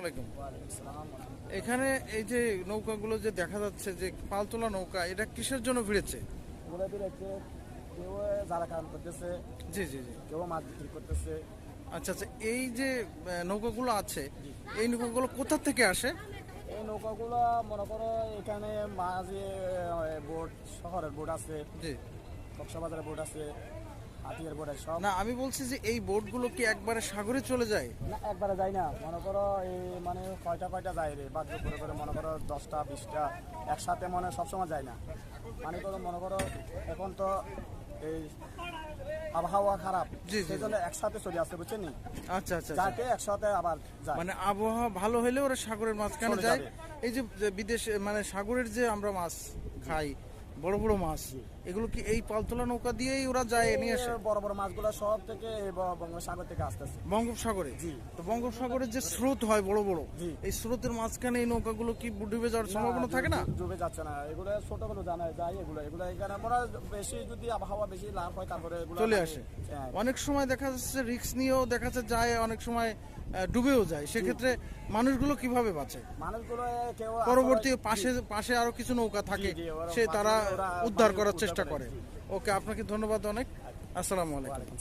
আলাইকুম। এখানে এই যে নৌকাগুলো যে দেখা যাচ্ছে যে পালতোলা নৌকা এটা কিসের জন্য ভিড়েছে? কেউ যারা কাম করতেছে জি জি জি। কেউ মাছ বিক্রি করতেছে। আচ্ছা আচ্ছা এই যে নৌকাগুলো আছে এই নৌকাগুলো কোথা থেকে আসে? এই নৌকাগুলো মনে করো এখানে মাঝে বোট শহরের বোট আছে জি। কক্সবাজারের বোট আছে হাতিয়ার আছে সব। না আমি বলছি যে এই বোটগুলো কি একবারে সাগরে চলে যায়? না একবারে যায় না। মনে করো এই মানে কয়টা কয়টা যায় রে? বাধ্য করে করে মনে করো দশটা বিশটা একসাথে মনে সবসময় যায় না। মানে করো মনে করো এখন তো এই আবহাওয়া খারাপ সেই জন্য একসাথে চলে আসছে বুঝছেন আচ্ছা আচ্ছা আচ্ছা। যাকে একসাথে আবার যায়। মানে আবহাওয়া ভালো হলে ওরা সাগরের মাঝখানে যায়। এই যে বিদেশে মানে সাগরের যে আমরা মাছ খাই বড় বড় মাছ। এগুলো কি এই পালতোলা নৌকা দিয়েই ওরা যায় নিয়ে আসে? বড় বড় মাছগুলো সব থেকে বঙ্গোপসাগর থেকে আসতেছে। বঙ্গোপসাগরে? জি। তো বঙ্গোপসাগরের যে স্রোত হয় বড় বড়। এই স্রোতের মাঝখানে এই নৌকাগুলো কি ডুবে যাওয়ার সম্ভাবনা থাকে না? ডুবে- যাচ্ছে না। এগুলো ছোটগুলো জানা যায় এগুলো এগুলো এখানে আমরা বেশি যদি আবহাওয়া বেশি লাভ হয় তারপরে এগুলো চলে মানে- আসে। হ্যাঁ, অনেক সময় দেখা যাচ্ছে রিক্স নিয়েও দেখা যাচ্ছে যায় অনেক সময় ডুবেও যায়। সেক্ষেত্রে মানুষগুলো কীভাবে বাঁচে? মানুষগুলো পরবর্তী পাশে পাশে আরও কিছু নৌকা থাকে সে তারা উদ্ধার করার চেষ্টা করে, ওকে আপনাকে ধন্যবাদ অনেক। আসসালামু আলাইকুম।